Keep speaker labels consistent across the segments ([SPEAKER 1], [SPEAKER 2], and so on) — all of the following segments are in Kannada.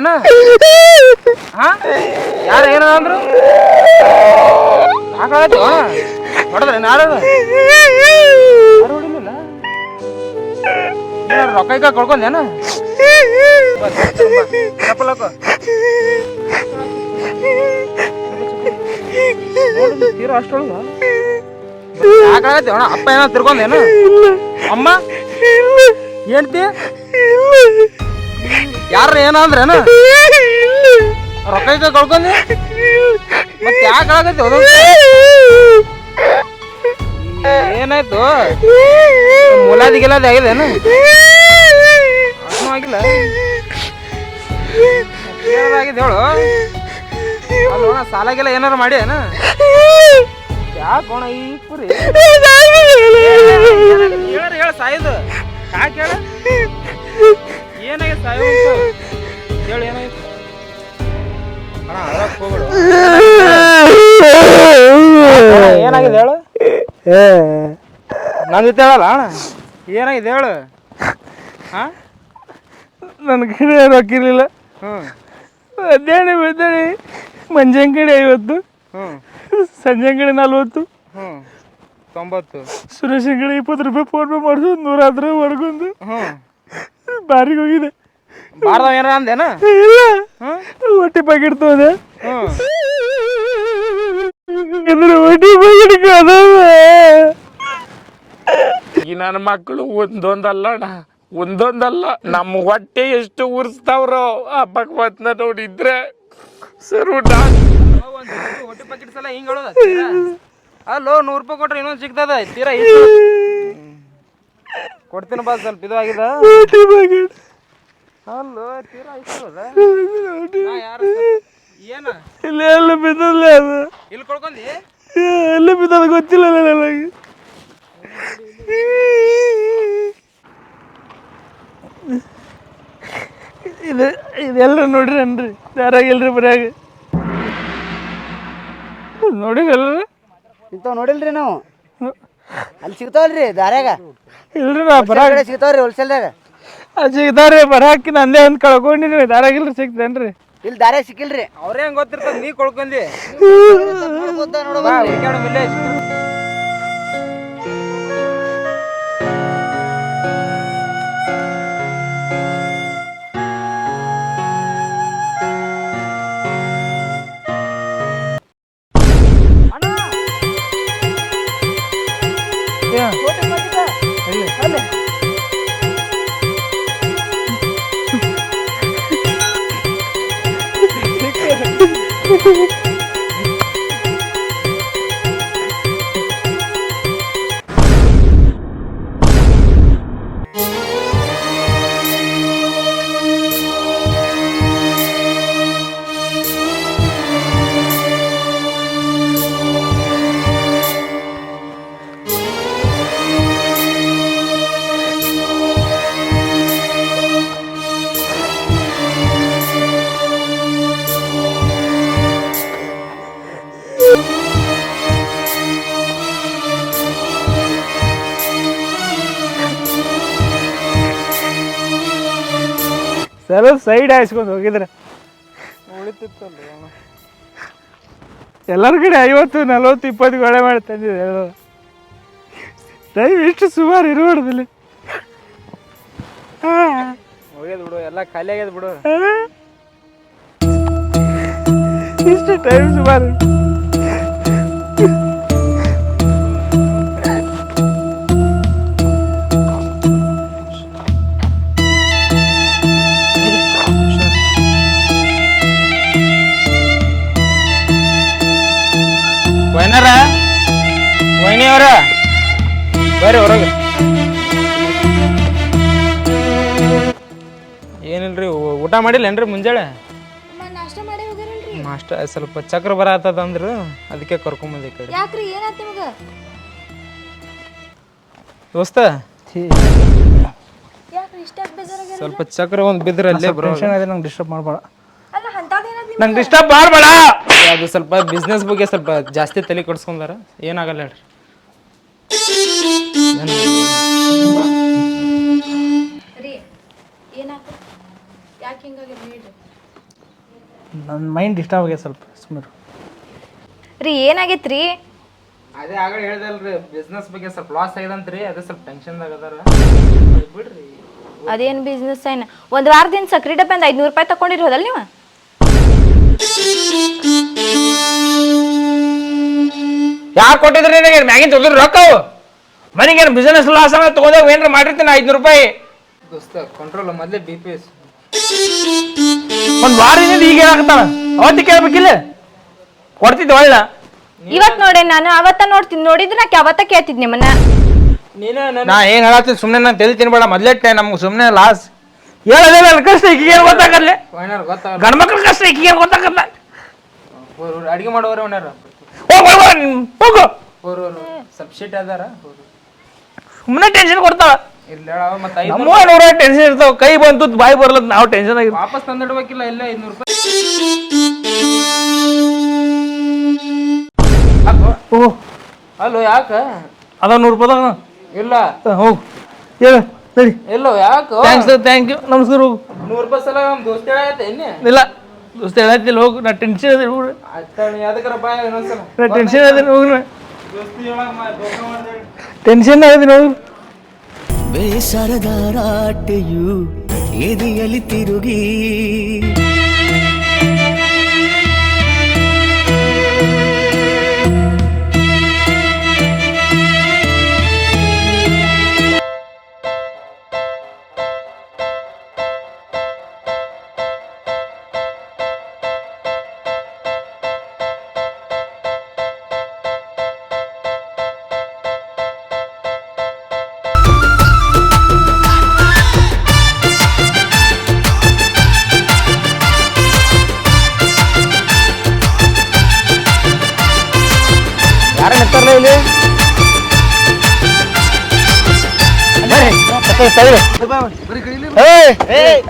[SPEAKER 1] ಸತ್ರೇನು ಹಾ ಯಾರು ಏನ ಅಂದ್ರು? ಸಾಕಾಯ್ತು ಹೊಡೆದ್ರೆ ಯಾರು ಹೊಡಿಲಿಲ್ಲ? ರೊಕ್ಕ ಈಗ ಕಳ್ಕೊಂಡೇನ ಚಪ್ಪಲಕ್ಕ ತೀರಾ ಅಷ್ಟೊಳಗ? ಯಾಕಾಗತ್ತೆ ಅಣ್ಣ, ಅಪ್ಪ ಏನೋ ತಿರ್ಕೊಂಡೇನು ಅಮ್ಮ? ಹೇಳ್ತಿ ಯಾರ ಏನ ಅಂದ್ರೇನು ರೊಕ್ಕ ಇದ್ದ ಕಳ್ಕೊಂಡಿ. ಮತ್ತೆ ಯಾಕೆ ಆಗತ್ತೆ ಏನಾಯ್ತು? ಮುಲಾದಿ ಗಿಲಾದಿ ಆಗಿದೇನು ಆಗಿಲ್ಲ. ಏನಾಗಿದೆ ಹೇಳು. ಅಲ್ಲೋಣ ಸಾಲಾಗಿಲ್ಲ ಏನಾರು ಮಾಡಿ ಏನ ಯಾಕೋಣ ಈ ಪುರಿ ಹೇಳ, ಸಾಯ್ದು. ಯಾಕೆ ಹೇಳ? ಏನಾಗಿದೆ ಸಾಯೋ ಹೇಳು ಏನಾಗಿತ್ತು ಅಣ್ಣ ಅಳಕ್ ಹೋಗ್ಬೇಡು. ಅಣ್ಣ, ಏನಾಗಿದೆ ಹೇಳು? ನನ್ನ ಜೊತೆ ಹೇಳಲ್ಲ ಅಣ್ಣ. ಏನಾಗಿದೆ ಹೇಳು? ಹಾ?
[SPEAKER 2] ನನ್ನ ಕಡೆ ರೊಕ್ಕಿರಲಿಲ್ಲ
[SPEAKER 1] ಹ್ಞೂ
[SPEAKER 2] ಮಧ್ಯಾಹ್ನ ಮಧ್ಯಾಹ್ನ ಮಂಜನ್ ಕಡೆ ಐವತ್ತು
[SPEAKER 1] ಹ್ಞೂ
[SPEAKER 2] ಸಂಜೆ ಕಡೆ ನಲ್ವತ್ತು
[SPEAKER 1] ಹ್ಞೂ ತೊಂಬತ್ತು.
[SPEAKER 2] ಸುರೇಶನ್ ಕಡೆ ಇಪ್ಪತ್ತು ರೂಪಾಯಿ ಫೋನ್ ಪೇ ಮಾಡಿದ್ರು ನೂರಾದ್ರೆ ಹೊರಗೊಂದು
[SPEAKER 1] ಹ್ಞೂ
[SPEAKER 2] ಬಾರಿಗೆ ಹೋಗಿದೆ.
[SPEAKER 1] ಬಾರ್ದವ ಏನಾರ ಅಂದೇನ
[SPEAKER 2] ಇಲ್ಲ. ಹೊಟ್ಟೆ ಪ್ಯಾಕೆಟ್ ತೋದೆ ಅಂದ್ರೆ ಹೊಟ್ಟೆ ಪ್ಯಾಕೆಟ್
[SPEAKER 3] ಈ ನನ್ನ ಮಕ್ಕಳು ಒಂದೊಂದಲ್ಲ ಅಣ್ಣ ಒಂದೊಂದಲ್ಲ. ನಮ್ಮ ಹೊಟ್ಟೆ ಎಷ್ಟು ಉರ್ಸ್ತಾವ್ರೋ ಆ ಭಗವತ್ನ ನೋಡಿದ್ರೆ ಸರು ಊಟ.
[SPEAKER 1] ಹೊಟ್ಟೆ ಪ್ಯಾಕೆಟ್ ಸಲ ಹಿಂಗೆ ಹೇಳೋದ ಅಲ್ಲೋ ನೂರು ರೂಪಾಯಿ ಕೊಟ್ರೆ ಇನ್ನೊಂದು ಸಿಗ್ತದ? ತೀರಾ ಕೊಡ್ತೀನಿ ಬಾ ಸ್ವಲ್ಪ ಇದು ಆಗಿದೆ. ಅಲ್ಲೋ ತೀರಾ ನಾ ಯಾರು ಏನ?
[SPEAKER 2] ಇಲ್ಲ ಎಲ್ಲ ಬಿದ್ದಲ್ಲ ಅದು?
[SPEAKER 1] ಇಲ್ಲಿ ಕೊಡ್ಕೊಂಡಿ?
[SPEAKER 2] ಎಲ್ಲ ಬಿದ್ದದ ಗೊತ್ತಿಲ್ಲ ನನಗೆ. ಇದು ಇದೆಲ್ಲ ನೋಡ್ರಿ ಅನ್ರಿ ಯಾರಾಗಿಲ್ರಿ ಬರ್ಯಾಗ. ನೋಡಿಲ್ರಿ ಇಂತ
[SPEAKER 4] ಇಂಥವ್ ನೋಡಿಲ್ರಿ ನಾವು? ಅಲ್ಲಿ ಸಿಗ್ತಾವಲ್ರಿ ದಾರ್ಯಾಗ?
[SPEAKER 2] ಇಲ್ರಿ ನಾ ಬರ
[SPEAKER 4] ಕಡೆ ಸಿಗ್ತಾವ್ರಿ ಹೋಲ್ಸೇಲ್ದಾಗ?
[SPEAKER 2] ಸಿಗ್ತಾವ್ರಿ ಬರಾಕಿ ನಂದೇ ಅಂತ ಕಳ್ಕೊಂಡಿನಿ ದಾರಾಗಿಲ್ರಿ ಸಿಗ್ತೇನ್ರಿ.
[SPEAKER 4] ಇಲ್ಲಿ ದಾರ್ಯಾಗ ಸಿಕ್ಕಿಲ್ರಿ?
[SPEAKER 1] ಅವ್ರೇ ಹೆಂಗ್ ಗೊತ್ತಿರ್ತದ? ನೀ ಕೊಳ್ಕೊಂಡಿ.
[SPEAKER 4] ನೋಡ್ಕೊತ
[SPEAKER 1] Thank you.
[SPEAKER 2] ಸ್ವಲ್ಪ ಸೈಡ್ ಹಾಯಿಸ್ಕೊಂಡು ಹೋಗಿದ್ರೆ. ಎಲ್ಲರ ಕಡೆ ಐವತ್ತು ನಲ್ವತ್ತು ಇಪ್ಪತ್ತು ಗೋಳೆ ಮಾಡಿ ತಂದಿದೆ ಟೈಮ್ ಎಷ್ಟು ಸುಮಾರು ಇರಬಾರ್ದಿಲ್ಲ.
[SPEAKER 1] ಹೋಗ್ಯದ ಬಿಡು ಎಲ್ಲ ಖಾಲಿ ಆಗ್ಯದ ಬಿಡು.
[SPEAKER 2] ಇಷ್ಟು ಟೈಮ್ ಸುಮಾರು.
[SPEAKER 1] ವೈನರ? ವೈನಿ ಅವ್ರ ಬರ್ರಿ ಹೊರಗೆ. ಏನಿಲ್ರಿ ಊಟ ಮಾಡಿಲ್ಲೇನ್ರಿ ಮುಂಜಾಳೆ?
[SPEAKER 5] ನಾಷ್ಟ ಮಾಡಿ ಹೋಗಿರಲ್ರಿ.
[SPEAKER 1] ನಾಷ್ಟ ಸ್ವಲ್ಪ ಚಕ್ರ ಬರತ್ತದ ಅಂದ್ರು ಅದಕ್ಕೆ ಕರ್ಕೊಂಬಂದೆ ಈ ಕಡೆ.
[SPEAKER 5] ಯಾಕ್ರಿ ಏನಾಯ್ತು ನಿಮಗ?
[SPEAKER 1] ದೋಸ್ತ?
[SPEAKER 5] ಯಾಕ್ರಿ ಇಷ್ಟ ಬೇಜಾರಾಗ್ಯಾರ
[SPEAKER 1] ಸ್ವಲ್ಪ ಚಕ್ರ ಒಂದು ಬಿದ್ರೆ ಅಲ್ಲೇ ಬರೋ
[SPEAKER 2] ಟೆನ್ಷನ್ ಇದೆ ನಂಗೆ ಡಿಸ್ಟರ್ಬ್ ಮಾಡಬೇಡ. ನಂಗೆ ಡಿಸ್ಟರ್ಬ್ ಮಾಡಬೇಡ.
[SPEAKER 1] ಅದು ಸ್ವಲ್ಪ ಬಿಸ್ನೆಸ್ ಬಗ್ಗೆ ಸ್ವಲ್ಪ ಜಾಸ್ತಿ ತಲೆ ಕೊಡ್ಸ್ಕೊಂಡಾರ ಏನಾಗಲ್ಲ ಹೇಳ್ರಿ.
[SPEAKER 5] ರೀ ಏನಾಯ್ತು ಯಾಕೆ ಹೇಳ್ರಿ?
[SPEAKER 6] ನನ್ನ ಮೈಂಡ್ ಡಿಸ್ಟರ್ಬ್ ಆಗ್ಯದ ಸ್ವಲ್ಪ ಸುಮ್ಮನೆ
[SPEAKER 5] ರೀ ಏನಾಗೈತೆ ರೀ
[SPEAKER 1] ಅದೇ ಆಗಲೇ ಹೇಳ್ದಲ್ರಿ ಬಿಸ್ನೆಸ್ ಬಗ್ಗೆ ಸ್ವಲ್ಪ ಲಾಸ್ ರೀ. ಅದೇ ಸ್ವಲ್ಪ ಟೆನ್ಷನ್ದಾಗ ಅದಾರ. ಬಿಡ್ರಿ.
[SPEAKER 5] ಅದೇನು ಬಿಸ್ನೆಸ್ ಏನು? ಒಂದು ವಾರದಿಂದ ಸಕ್ರಿ ಡಬ್ಬ ಐದುನೂರು ರೂಪಾಯಿ ತಗೊಂಡಿರೋದಲ್ಲ ನೀವು?
[SPEAKER 2] ಯಾರು ಕೊಟ್ಟಿದ್ರಿ ನಿನಗೆ? ಮ್ಯಾಗಿನ ತೊಂದ್ರೆ ರೊಕ್ಕ ಅವು ಮನೆಗೇನು ಬಿಸ್ನೆಸ್ ಲಾಸ್ ಅನ್ನ ತಗೊಂಡಾಗ ಏನ್ರ ಮಾಡಿರ್ತೀನಿ ಐದ್ನೂರು ರೂಪಾಯಿ.
[SPEAKER 1] ದೋಸ್ತ ಕಂಟ್ರೋಲ್ ಮೊದಲೇ ಬಿ ಪಿ ಎಸ್
[SPEAKER 2] ಒಂದು ವಾರದಿಂದ ಈಗ ಏನಾಗ್ತಾನ ಅವತ್ತಿ ಕೇಳ್ಬೇಕಿಲ್ಲ? ಕೊಡ್ತಿದ್ದೆ ಒಳ್ಳ.
[SPEAKER 5] ಇವತ್ತು ನೋಡಿ ನಾನು ಅವತ್ತ ನೋಡ್ತೀನಿ. ನೋಡಿದ್ರೆ ನಾಕೆ ಅವತ್ತ ಕೇಳ್ತಿದ್ ನಿಮ್ಮನ್ನ.
[SPEAKER 1] ನೀನೇ
[SPEAKER 2] ನಾ ಏನ್ ಹೇಳತ್ತೀನಿ? ಸುಮ್ಮನೆ ನಾನು ತಲೆ ತಿನ್ಬೇಡ. ಮೊದ್ಲೆಟ್ಟೆ ನಮ್ಗೆ ಸುಮ್ಮನೆ ಲಾಸ್ ಹೇಳದೇ ನನ್ನ ಕಷ್ಟ ಈಗೇನು ಏನು ಗೊತ್ತಾಗಲ್ಲ
[SPEAKER 1] ಓನರ್ ಗೊತ್ತಾಗಲ್ಲ.
[SPEAKER 2] ಗಂಡ ಮಕ್ಳ ಕಷ್ಟ ಈಗೀಗ ಏನು ಗೊತ್ತಾಗಲ್ಲ
[SPEAKER 1] ಅಡಿಗೆ ಮಾಡೋರು ಅವನಾರ
[SPEAKER 2] ಹೋಗ್ ಹೋಗ್
[SPEAKER 1] ಹೋರು ಸ್ವಲ್ಪ ಶಿಟ್ ಅದಾರ?
[SPEAKER 2] ಸುಮ್ಮನೆ ಟೆನ್ಷನ್ ಕೊಡ್ತಾವ
[SPEAKER 1] ಇಲ್ಲ ಹೇಳ ಮತ್ತೆ ಐದು
[SPEAKER 2] ನಮ್ಮ ನೂರ ಟೆನ್ಷನ್ ಇರ್ತಾವ. ಕೈ ಬಂತು ಬಾಯಿ ಬರಲ್ಲ ನಾವು ಟೆನ್ಷನ್ ಆಗಿ
[SPEAKER 1] ವಾಪಸ್ ತಂದಿಡ್ಬೇಕಿಲ್ಲ ಇಲ್ಲ ಐನೂರು ರೂಪಾಯಿ. ಯಾಕೋ?
[SPEAKER 6] ಓ
[SPEAKER 1] ಅಲ್ಲೋ ಯಾಕ?
[SPEAKER 6] ಅದ ನೂರು ರೂಪಾಯಿ
[SPEAKER 1] ಇಲ್ಲ.
[SPEAKER 6] ಹೋಗು. ಹೇಳು ನಡಿ.
[SPEAKER 1] ಎಲ್ಲೋ ಯಾಕೆ?
[SPEAKER 6] ಥ್ಯಾಂಕ್ಸ್ ಥ್ಯಾಂಕ್ ಯು ನಮಸ್ಕಾರ ಹೋಗು.
[SPEAKER 1] ನೂರು ರೂಪಾಯಿ ಸಲ ನಮ್ಮ ದೋಸ್ತ ಎನ್ನೆ
[SPEAKER 6] ಇಲ್ಲ. ದೋಸ್ತ ಹೇಳತ್ತಿಲ್ಲ ಹೋಗು ನಾ ಟೆನ್ಷನ್ ಅದೇನಿ ಹೋಗ್ರಿ
[SPEAKER 1] ಆಯ್ತಾ ನೀ ಅದಕ್ಕರ ಬಾಯ್ ಇನ್ನೊಂದ್ಸಲ
[SPEAKER 6] ನಾ ಟೆನ್ಷನ್ ಅದೇನಿ ಹೋಗ್ರಿ
[SPEAKER 1] ದೋಸ್ತಿ ಹೇಳಮ್ಮ ದೋಸ್ತ ಮಾಡ್ದೆ
[SPEAKER 6] ಟೆನ್ಷನ್ ಅದೇನಿ ಹೋಗ್ರಿ
[SPEAKER 7] ಬೇಸರದ ರಾಟೆಯು ಎದೆಯಲ್ಲಿ ತಿರುಗಿ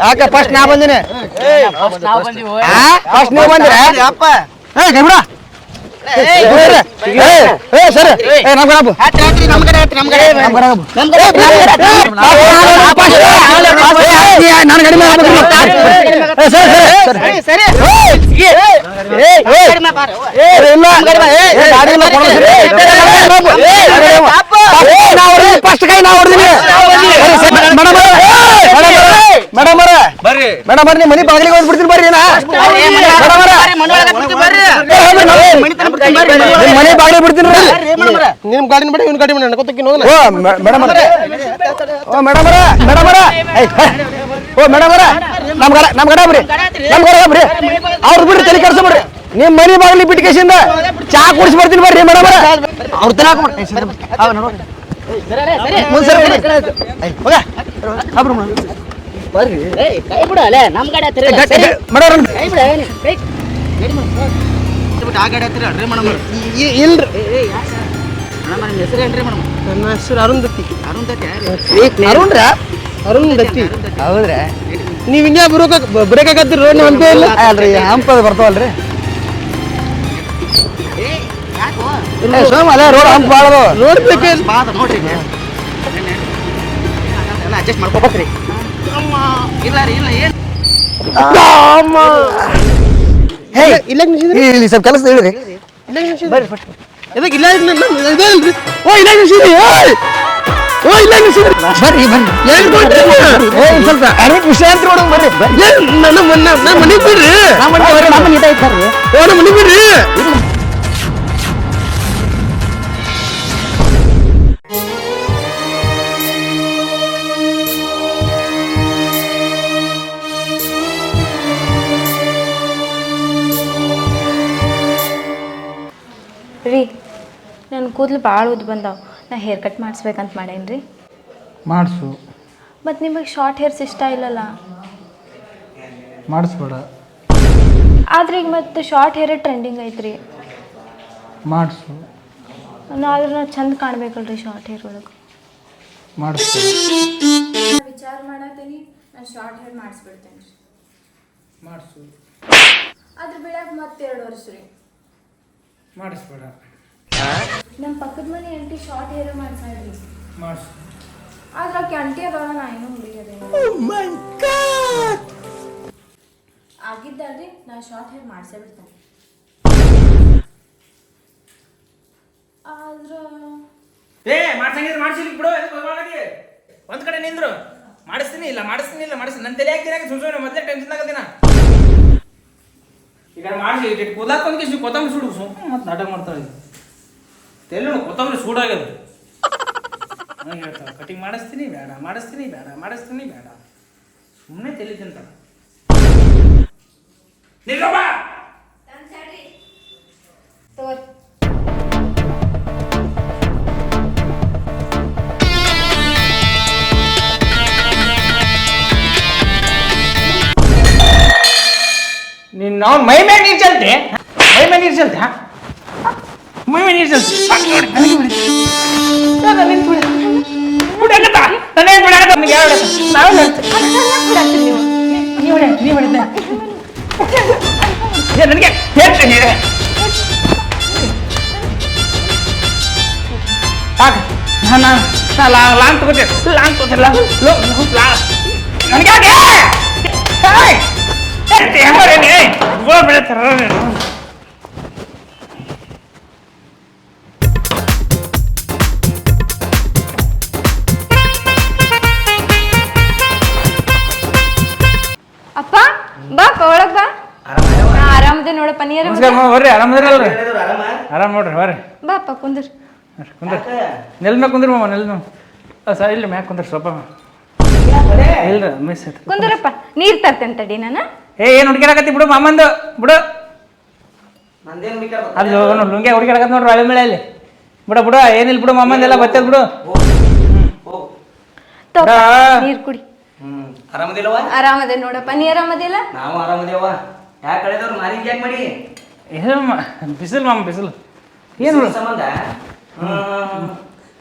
[SPEAKER 8] ಯಾಕೆ ಫಸ್ಟ್ ನಾ ಬಂದಿನಿ? ಫಸ್ಟ್ ನೀವು ಬಂದಿರ? ಮೇಡಮ್ ಬರ್ರಿ ಮೇಡಮ್ ಬರ್ರಿ ಮನಿ ಬಾಗಿಲಿಗೆ ಹೋಗ್ಬಿಡ್ತೀನಿ ಬರ್ರಿ ನಾ ಮನೆ ಬಾಡಿ ಬಿಡ್ತೀನಿ
[SPEAKER 9] ನಿಮ್ ಗಾಡಿನ ಬಿಡ ಇವ್ನ ಗಾಡಿ ಬಿಡ ನಡ್ಕೊತಕ್ಕಿ
[SPEAKER 8] ಓ ಮೇಡಮ್ ಓ ಮೇಡಮ್ ಮೇಡಮ್ ಓ ಮೇಡಮ್ ನಮ್ ಗಡ ನಮ್ ಗಡ ಬಿಡಿ. ನಮ್ ಗಡ ಬಿಡಿ. ಅವ್ರು ಬಿಡ್ರಿ ತಲೆ ಕೆಲಸ ಬಿಡ್ರಿ ನಿಮ್ ಮನೆ ಬಾಗಿಲಿ ಬಿಟ್ಟಿಕೇಶಿಂದ ಚಾ ಕುಡಿಸಿ ಬರ್ತೀನಿ ಬರ್ರಿ ಮೇಡಮ್ ಅವ್ರ ತಲೆ
[SPEAKER 4] ಕೈ ಬಿಡ ಅಲ್ಲೇ. ನಮ್ ಗಾಡಿ ಕೈ ಬಿಡು
[SPEAKER 9] ಆ ಗಾಡಿ ಹತ್ತಿರ ಅಡ್ರಿ ಮೇಡಮ್
[SPEAKER 4] ಇಲ್ರಿ. ಮೇಡಮ್ ನಿಮ್ಮ ಹೆಸರು ಏನ್ರಿ ಮೇಡಮ್?
[SPEAKER 9] ನನ್ನ ಹೆಸರು ಅರುಣ್ ದತ್ತಿ.
[SPEAKER 4] ಅರುಣ್ ಅರುಂಧತಿ
[SPEAKER 8] ಅರುಣ್
[SPEAKER 9] ಅರುಣ್ ದತ್ತಿ
[SPEAKER 8] ಹೌದ್ರಾ?
[SPEAKER 9] ನೀವ್ ಹಿಂಗೆ ಬರೋಕ ಬರೇಕಾಗತ್ತಿರ ರೋಡ್ ಹಂಪೆ ಇಲ್ಲ
[SPEAKER 8] ಅಲ್ರಿ ಹಂಪದ ಬರ್ತಾವಲ್ರಿ. ಏ, ಸೋಮ ಅದೇ ರೋಡ್ ಹಂಪ ಭಾಳ.
[SPEAKER 9] ರೋಡ್ ಬೇಕೇ
[SPEAKER 4] ನೋಡ್ರಿ ಅಡ್ಜಸ್ಟ್ ಮಾಡ್ಕೋಬೇಕ್ರಿ. ಇಲ್ಲ ರೀ ಇಲ್ಲ ಏನ್?
[SPEAKER 8] ಹೇ
[SPEAKER 9] ಇಲ್ಲ ನಿಲ್ಸಿದ್ರಿ
[SPEAKER 8] ಇಲ್ಲಿ ಸ್ವಲ್ಪ ಕೆಲಸ ಹೇಳಿರಿ
[SPEAKER 9] ಇಲ್ಲ ನಿಲ್ಸಿದ್ರಿ ಎದಕ್ಕೆ ಇಲ್ಲ ಇಲ್ಲ ಇಲ್ಲ, ಇದೇ ಇಲ್ರಿ ಓ ಇಲ್ಲ ನಿಲ್ಸಿದ್ರಿ ಓಯ್ ಓ ಇಲ್ಲ ನಿಲ್ಸಿದ್ರಿ
[SPEAKER 8] ಬರ್ರಿ ಬರ್ರಿ
[SPEAKER 9] ಏನ್ ಕೊಟ್ರಿ
[SPEAKER 8] ಏ ಇಲ್ಲಿ ಸ್ವಲ್ಪ ಅರವಿಂದ್ ವಿಷಯ ಅಂತ ನೋಡೋಣ ಬರ್ರಿ
[SPEAKER 9] ಏನ್ ನನ್ನ ಮನ್ನ ನನ್ನ ಮನೆಗೆ ಬಿಡ್ರಿ
[SPEAKER 8] ನಮ್ಮ ಮನೆ ಬರ್ರಿ ನಮ್ಮ ಮನೆ ಐತೆ ಬರ್ರಿ
[SPEAKER 9] ಓ ನಮ್ಮ ಮನೆಗೆ ಬಿಡ್ರಿ
[SPEAKER 5] ರೀ ನನ್ನ ಕೂದಲು ಭಾಳ ಉದ್ದು ಬಂದಾವ. ನಾ ಹೇರ್ ಕಟ್ ಮಾಡಿಸ್ಬೇಕಂತ ಮಾಡೇನಿ ರೀ?
[SPEAKER 6] ಮಾಡಿಸು.
[SPEAKER 5] ಮತ್ತು ನಿಮಗೆ ಶಾರ್ಟ್ ಹೇರ್ಸ್ ಇಷ್ಟ ಇಲ್ಲಲ್ಲ?
[SPEAKER 6] ಮಾಡಿಸ್ಬೇಡ.
[SPEAKER 5] ಆದ್ರೆ ಈಗ ಮತ್ತೆ ಶಾರ್ಟ್ ಹೇರ್ ಟ್ರೆಂಡಿಂಗ್ ಐತ್ರಿ.
[SPEAKER 6] ಮಾಡಿಸು.
[SPEAKER 5] ನಾ ಆದ್ರೆ ನಾ ಚಂದ ಕಾಣ್ಬೇಕಲ್ರಿ ಶಾರ್ಟ್ ಹೇರ್ ಒಳಗೆ.
[SPEAKER 6] ನಾ
[SPEAKER 5] ವಿಚಾರ ಮಾಡತ್ತೀನಿ ನಾನು ಶಾರ್ಟ್ ಹೇರ್ ಮಾಡಿಸ್ಬಿಡ್ತೇನೆ ರೀ
[SPEAKER 6] ಮಾಡಿಸು.
[SPEAKER 5] ಅದ್ರ ಬಿಡಕ್ಕೆ ಮತ್ತೆ ಎರಡು ವರ್ಷ ರೀ.
[SPEAKER 6] ಮಾಡಿಸ್ಬೇಡ.
[SPEAKER 5] ನಮ್ಮ ಪಕ್ಕದ ಮನೆ ಆಂಟಿ ಶಾರ್ಟ್ ಹೇರ್ ಮಾಡ್ಸಾಡ್ರಿ
[SPEAKER 6] ಮಾಡಿಸ್.
[SPEAKER 10] ಆದ್ರೆ ಆಕೆ ಅಂಟಿ ಅದಾವ ನಾ ಏನೂ ಹುಡುಗಿ ಆಗಿದ್ದಲ್ರಿ ನಾ ಶಾರ್ಟ್ ಹೇರ್ ಮಾಡ್ಸೇ ಬಿಡ್ತೇನೆ. ಆದ್ರ
[SPEAKER 2] ಏ ಮಾಡ್ಸಂಗಿದ್ರೆ ಮಾಡ್ಸಿಲಿ ಬಿಡು ಎದಕ್ ಒಳಗೆ ಒಂದ್ ಕಡೆ ನಿಂದ್ರು. ಮಾಡಿಸ್ತೀನಿ ಇಲ್ಲ ಮಾಡಿಸ್ತೀನಿ ಇಲ್ಲ ಮಾಡಿಸ್ತೀನಿ. ನನ್ನ ತಲೆ ಸುಮ್ ಸುಮ್ಮನೆ ಮೊದಲೇ ಟೆನ್ಷನ್ ಆಗತ್ತಿನ ಈಗ ಮಾಡಿಸಿ ಕೂದಾಕ ಒಂದು ಕೇಸಿ ಕೊತ್ತಂಬರಿ ಸುಡು ಸುಮ್ಮ ಮತ್ತೆ ನಾಟಕ ಮಾಡ್ತಾಳೆ ತಲೆ ಕೊತ್ತಂಬರಿ ಸೂಡಾಗ್ಯದ. ಹೇಳ್ತಾಳೆ, ಕಟಿಂಗ್ ಮಾಡಿಸ್ತೀನಿ, ಬೇಡ ಮಾಡಿಸ್ತೀನಿ ಬೇಡ ಮಾಡಿಸ್ತೀನಿ, ಬೇಡ. ಸುಮ್ಮನೆ ತಲೆ ತಿಂತಾಳ. ನಿಲ್ಲಮ್ಮ ನಾವು ಮೈ ಮೇಲೆ ನೀರು ಚಲ್ತೆ ಮೈ ಮೇಲೆ ನೀರು ಚಲ್ತೆ ಮೈ ಮೇಲೆ ನೀರು ಚಲ್ತೆ ನನಗೆ ಹೇಳ್ತೀನಿ ಲಾಂಗ್ ತಗೋತೆ ಲಾಂಗ್ ತಗೋತಿಲ್ಲ ನನಗೆ
[SPEAKER 10] ಅಪ್ಪ ಬಾ ಅಪ್ಪ ಒಳಗ್ ಬಾ ನಾ ಆರಾಮದೆ ನೋಡಪ್ಪ ನೀ ಆರಾಮ
[SPEAKER 2] ನಮಸ್ಕಾರ ಮಾವ, ಬರ್ರಿ ಆರಾಮದಿರಲ್ರಿ ಆರಾಮ್ ನೋಡ್ರಿ ಬರ್ರಿ
[SPEAKER 10] ಬಾ ಕುಂದ್ರ
[SPEAKER 2] ಕುಂದ್ರ ನೆಲ್ ಮ್ಯಾಗ ಕುಂದ್ರಿ ಮಾವ ನೆಲ್ ಸ ಇಲ್ಲ ಮ್ಯಾಗ ಕುಂದ್ರಿ ಸ್ವಲ್ಪ ಇಲ್ರಿ ಮಿಸ್ ಆಯ್ತು
[SPEAKER 10] ಕುಂದ್ರಪ್ಪ ನೀರ್ ತರ್ತೇನೆ ತಡಿ ನಾನು
[SPEAKER 2] ಏ ಏನು ಹುಡುಗಿರಾಕತ್ತಿ ಬಿಡು ಮಾಮಂದು ಬಿಡು.
[SPEAKER 6] ನಂದೇನು
[SPEAKER 2] ನೋಡಿ ಲುಂಗ್ಯ ಹುಡುಗಿರಾಕತ್ ನೋಡ್ರಿ ಹಳೆ ಮೇಲೆ ಅಲ್ಲಿ ಬಿಡ ಬಿಡು ಏನಿಲ್ಲ ಬಿಡು ಮಾಮಂದೆಲ್ಲ ಬತ್ತದ ಬಿಡು.
[SPEAKER 10] ತಗೋ. ನೀರ್ ಕುಡಿ.
[SPEAKER 6] ಹ್ಮ್ ಆರಾಮದಿಲ್ಲವ
[SPEAKER 10] ಆರಾಮದೆ ನೋಡಪ್ಪ ನೀ ಆರಾಮದಿಲ್ಲ?
[SPEAKER 6] ನಾವು ಆರಾಮದೇವ ಯಾಕೆ ಕಳೆದವ್ರು ಮಾರಿಗೆ ಯಾಕೆ ಮಾಡಿ?
[SPEAKER 2] ಏನು ಬಿಸಿಲು ಮಾಮ ಬಿಸಿಲು. ಏನು
[SPEAKER 6] ಬಿಸಿಲು ಸಂಬಂಧ? ಹ್ಮ್.